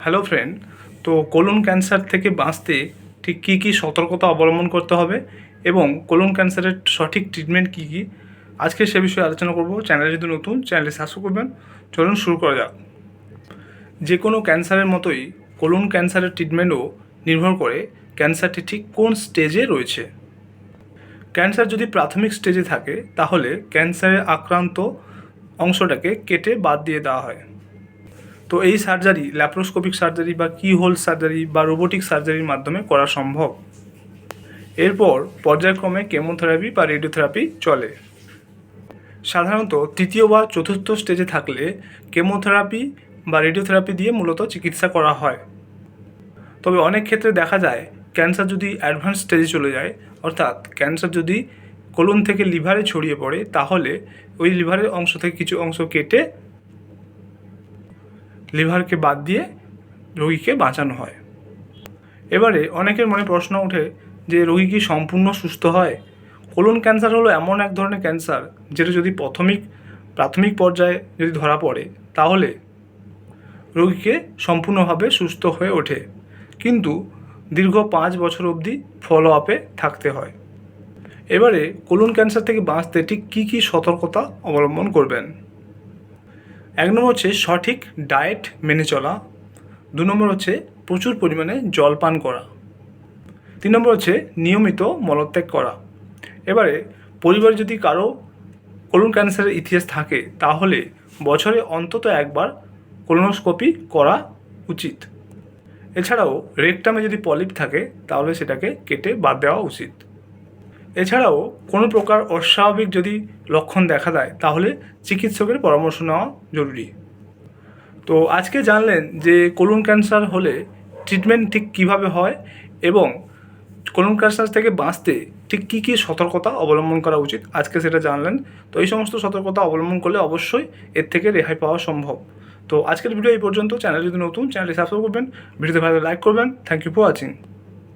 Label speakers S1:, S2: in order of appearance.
S1: Hello friend তো colon cancer থেকে বাঁচতে ঠিক কী কী সতর্কতা অবলম্বন করতে হবে এবং কোলন ক্যান্সারের সঠিক ট্রিটমেন্ট কী কী? আজকে সে বিষয়ে আলোচনা করব। চ্যানেল যদি নতুন চ্যানেলটি সাবস্ক্রাইব করবেন। চলুন শুরু করা যাক। যে কোনো ক্যান্সারের মতোই কোলন ক্যান্সারের ট্রিটমেন্টও নির্ভর করে ক্যান্সারটি ঠিক কোন স্টেজে রয়েছে। ক্যান্সার যদি প্রাথমিক স্টেজে থাকে, তাহলে ক্যান্সারে আক্রান্ত অংশটাকে কেটে বাদ দিয়ে দেওয়া হয়। তো এই সার্জারি ল্যাপ্রোস্কোপিক সার্জারি বা কি হোল সার্জারি বা রোবোটিক সার্জারির মাধ্যমে করা সম্ভব। এরপর পর্যায়ক্রমে কেমোথেরাপি বা রেডিওথেরাপি চলে। সাধারণত তৃতীয় বা চতুর্থ স্টেজে থাকলে কেমোথেরাপি বা রেডিওথেরাপি দিয়ে মূলত চিকিৎসা করা হয়। তবে অনেক ক্ষেত্রে দেখা যায় ক্যান্সার যদি অ্যাডভান্স স্টেজে চলে যায়, অর্থাৎ ক্যান্সার যদি কোলন থেকে লিভারে ছড়িয়ে পড়ে, তাহলে ওই লিভারের অংশ থেকে কিছু অংশ কেটে লিভারকে বাদ দিয়ে রোগীকে বাঁচানো হয়। এবারে অনেকের মনে প্রশ্ন ওঠে যে, রোগী কি সম্পূর্ণ সুস্থ হয়? কোলন ক্যান্সার হলো এমন এক ধরনের ক্যান্সার যেটা যদি প্রাথমিক প্রাথমিক পর্যায়ে যদি ধরা পড়ে, তাহলে রোগীকে সম্পূর্ণভাবে সুস্থ হয়ে ওঠে। কিন্তু দীর্ঘ পাঁচ বছর অবধি ফলো আপে থাকতে হয়। এবারে কোলন ক্যান্সার থেকে বাঁচতে ঠিক কী কী সতর্কতা অবলম্বন করবেন? এক নম্বর হচ্ছে সঠিক ডায়েট মেনে চলা। দু নম্বর হচ্ছে প্রচুর পরিমাণে জল পান করা। তিন নম্বর হচ্ছে নিয়মিত মলত্যাগ করা। এবারে পরিবারে যদি কারও কোলন ক্যান্সারের ইতিহাস থাকে, তাহলে বছরে অন্তত একবার কোলোনোস্কোপি করা উচিত। এছাড়াও রেকটামে যদি পলিপ থাকে, তাহলে সেটাকে কেটে বাদ দেওয়া উচিত। এছাড়াও কোনো প্রকার অস্বাভাবিক যদি লক্ষণ দেখা দেয়, তাহলে চিকিৎসকের পরামর্শ নেওয়া জরুরি। তো আজকে জানলেন যে কোলন ক্যান্সার হলে ট্রিটমেন্ট ঠিক কীভাবে হয় এবং কোলন ক্যান্সার থেকে বাঁচতে ঠিক কী কী সতর্কতা অবলম্বন করা উচিত, আজকে সেটা জানলেন। তো এই সমস্ত সতর্কতা অবলম্বন করলে অবশ্যই এর থেকে রেহাই পাওয়া সম্ভব। তো আজকের ভিডিও এই পর্যন্ত। চ্যানেল যদি নতুন, চ্যানেলটি সাবস্ক্রাইব করবেন, ভিডিওতে ভালো লাইক করবেন। Thank you for watching